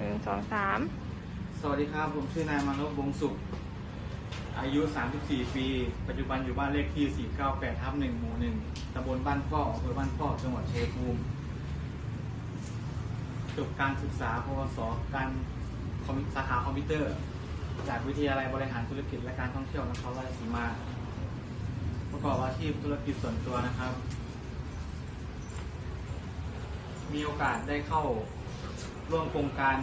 หนึ่งสองสามสวัสดีครับ ผมชื่อนายมานพวงศ์สุข อายุ 34 ปี ปัจจุบันอยู่บ้านเลขที่ 498ทับ1หมู่ 1ตำบลบ้านพ่ออำเภอบ้านพ่อ จังหวัดชัยภูมิจบการศึกษาปวสการสาขาคอมพิวเตอร์ จากวิทยาลัยบริหารธุรกิจและการท่องเที่ยวนครราชสีมา ประกอบอาชีพธุรกิจส่วนตัวนะครับ มีโอกาสได้เข้า ร่วมโครงการ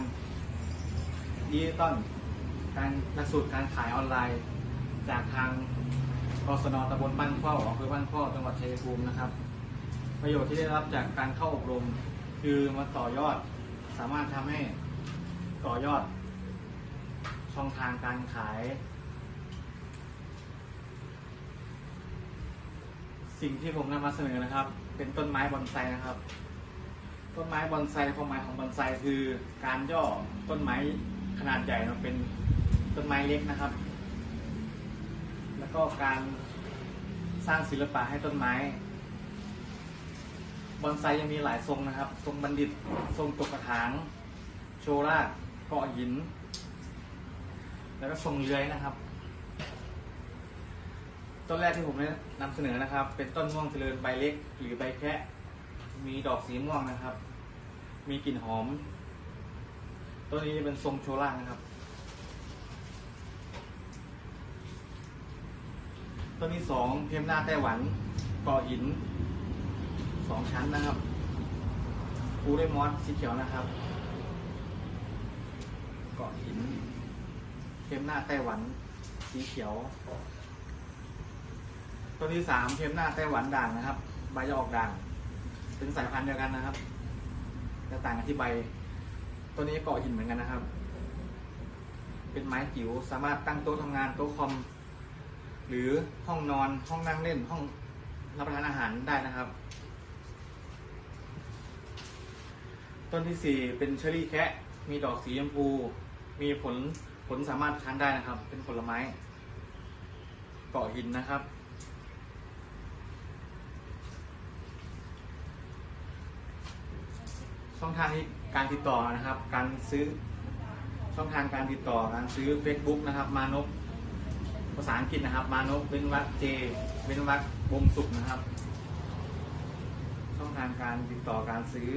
ดิจิตอลการหลักสูตรการขายออนไลน์ จากทางกศนตำบลบ้านข้าอำเภอบ้านข้าจังหวัดชัยภูมินะครับ ประโยชน์ที่ได้รับจากการเข้าอบรม คือมาต่อยอดสามารถทำให้ต่อยอด ช่องทางการขาย สิ่งที่ผมนำมาเสนอนะครับ เป็นต้นไม้บอนไซนะครับ ต้นไม้บอนไซความหมายของบอนไซคือการย่อต้นไม้ขนาดใหญ่มาเป็นต้นไม้เล็กนะครับ แล้วก็การสร้างศิลปะให้ต้นไม้ บอนไซยังมีหลายทรงนะครับ ทรงบัณฑิต ทรงตกกระถาง โชราดเกาะหิน แล้วก็ทรงเลื้อยนะครับ ต้นแรกที่ผมได้นำเสนอนะครับ เป็นต้นม่วงเจริญใบเล็กหรือใบแคะ มีดอกสีม่วงนะครับ มีกลิ่นหอมต้นนี้เป็นทรงโชล่านะครับต้นที่สองเพมหน้าไต้หวันก่อหินสองชั้นนะครับปูด้วยมอสสีเขียวนะครับเกาะหินเพมหน้าไต้หวันสีเขียวต้นที่สามเพมหน้าไต้หวันด่างนะครับ ใบจะออกด่าง เป็นสายพันธุ์เดียวกันนะครับจะต่างกันที่ใบ ตัวนี้เกาะหินเหมือนกันนะครับ เป็นไม้จิ๋วสามารถตั้งโต๊ะทำงานโต๊ะคอม หรือห้องนอนห้องนั่งเล่นห้องรับประทานอาหารได้นะครับ ต้นที่สี่เป็นเชอรี่แคะมีดอกสีชมพู มีผลผลสามารถทานได้นะครับ เป็นผลไม้เกาะหินนะครับ ช่องทางที่การติดต่อนะครับ การซื้อช่องทางการติดต่อการซื้อ Facebook นะครับ มานพภาษาอังกฤษนะครับ มานพเว้นวรรคเจเว้นวรรควงสุขนะครับ ช่องทางการติดต่อการซื้อ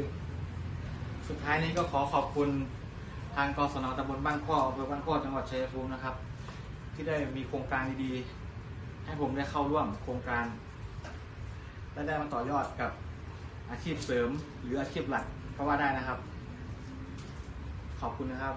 สุดท้ายนี้ก็ขอขอบคุณทางกศนตำบลบ้านข้ออำเภอบ้านข้อจังหวัดชัยภูมินะครับ ที่ได้มีโครงการดีๆ ให้ผมได้เข้าร่วมโครงการและได้มาต่อยอดกับอาชีพเสริมหรืออาชีพหลัก ก็ว่าได้นะครับ ขอบคุณนะครับ